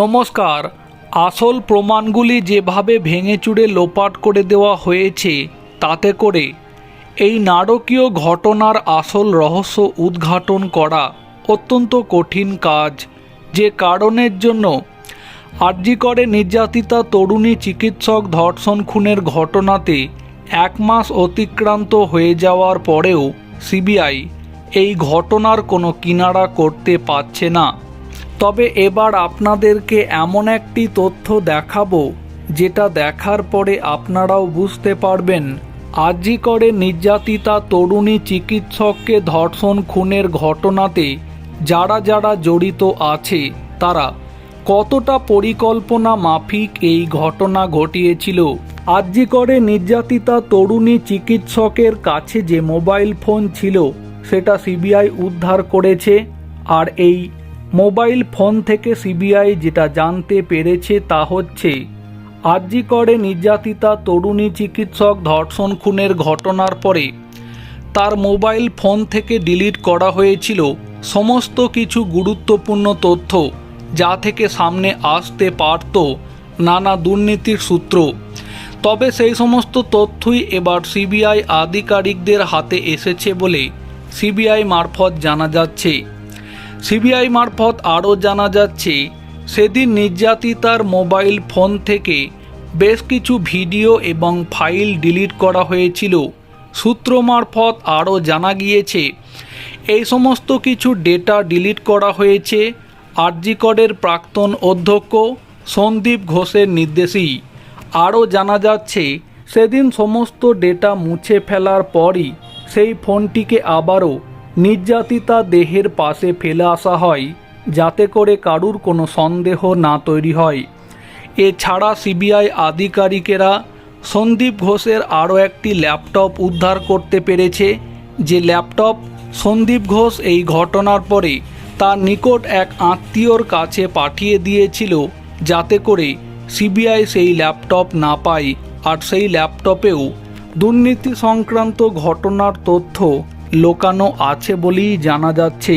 নমস্কার। আসল প্রমাণগুলি যেভাবে ভেঙে চুড়ে লোপাট করে দেওয়া হয়েছে, তাতে করে এই নারকীয় ঘটনার আসল রহস্য উদ্ঘাটন করা অত্যন্ত কঠিন কাজ, যে কারণের জন্য আরজিকরে নির্যাতিতা তরুণী চিকিৎসক ধর্ষণ খুনের ঘটনাতে এক মাস অতিক্রান্ত হয়ে যাওয়ার পরেও সিবিআই এই ঘটনার কোনো কিনারা করতে পারছে না। তবে এবার আপনাদেরকে এমন একটি তথ্য দেখাবো, যেটা দেখার পরে আপনারাও বুঝতে পারবেন। আরজি করে নির্যাতিতা তরুণী চিকিৎসককে ধর্ষণ খুনের ঘটনাতে যারা যারা জড়িত আছে, তারা কতটা পরিকল্পনা মাফিক এই ঘটনা ঘটিয়েছিল? আরজি করে নির্যাতিতা তরুণী চিকিৎসকের কাছে যে মোবাইল ফোন ছিল, সেটা সিবিআই উদ্ধার করেছে। আর এই মোবাইল ফোন থেকে সিবিআই যেটা জানতে পেরেছে তা হচ্ছে আরজি করে নির্যাতিতা তরুণী চিকিৎসক ধর্ষণ খুনের ঘটনার পরে তার মোবাইল ফোন থেকে ডিলিট করা হয়েছিল। সমস্ত কিছু গুরুত্বপূর্ণ তথ্য যা থেকে সামনে আসতে পারত নানা দুর্নীতির সূত্র। তবে সেই সমস্ত তথ্যই এবার সিবিআই আধিকারিকদের হাতে এসেছে বলে সিবিআই মারফত জানা যাচ্ছে। সিবিআই মারফত আরও জানা যাচ্ছে, সেদিন নির্যাতিতার মোবাইল ফোন থেকে বেশ কিছু ভিডিও এবং ফাইল ডিলিট করা হয়েছিল। সূত্র মারফত আরও জানা গিয়েছে, এই সমস্ত কিছু ডেটা ডিলিট করা হয়েছে আরজিকরের প্রাক্তন অধ্যক্ষ সন্দীপ ঘোষের নির্দেশেই। আরও জানা যাচ্ছে, সেদিন সমস্ত ডেটা মুছে ফেলার পরই সেই ফোনটিকে আবারও নির্যাতিতা দেহের পাশে ফেলে আসা হয়, যাতে করে কারুর কোনো সন্দেহ না তৈরি হয়। এছাড়া সিবিআই আধিকারিকেরা সন্দীপ ঘোষের আরও একটি ল্যাপটপ উদ্ধার করতে পেরেছে। যে ল্যাপটপ সন্দীপ ঘোষ এই ঘটনার পরে তার নিকট এক আত্মীয়র কাছে পাঠিয়ে দিয়েছিল, যাতে করে সিবিআই সেই ল্যাপটপ না পায়। আর সেই ল্যাপটপেও দুর্নীতি সংক্রান্ত ঘটনার তথ্য লোকানো আছে বলেই জানা যাচ্ছে।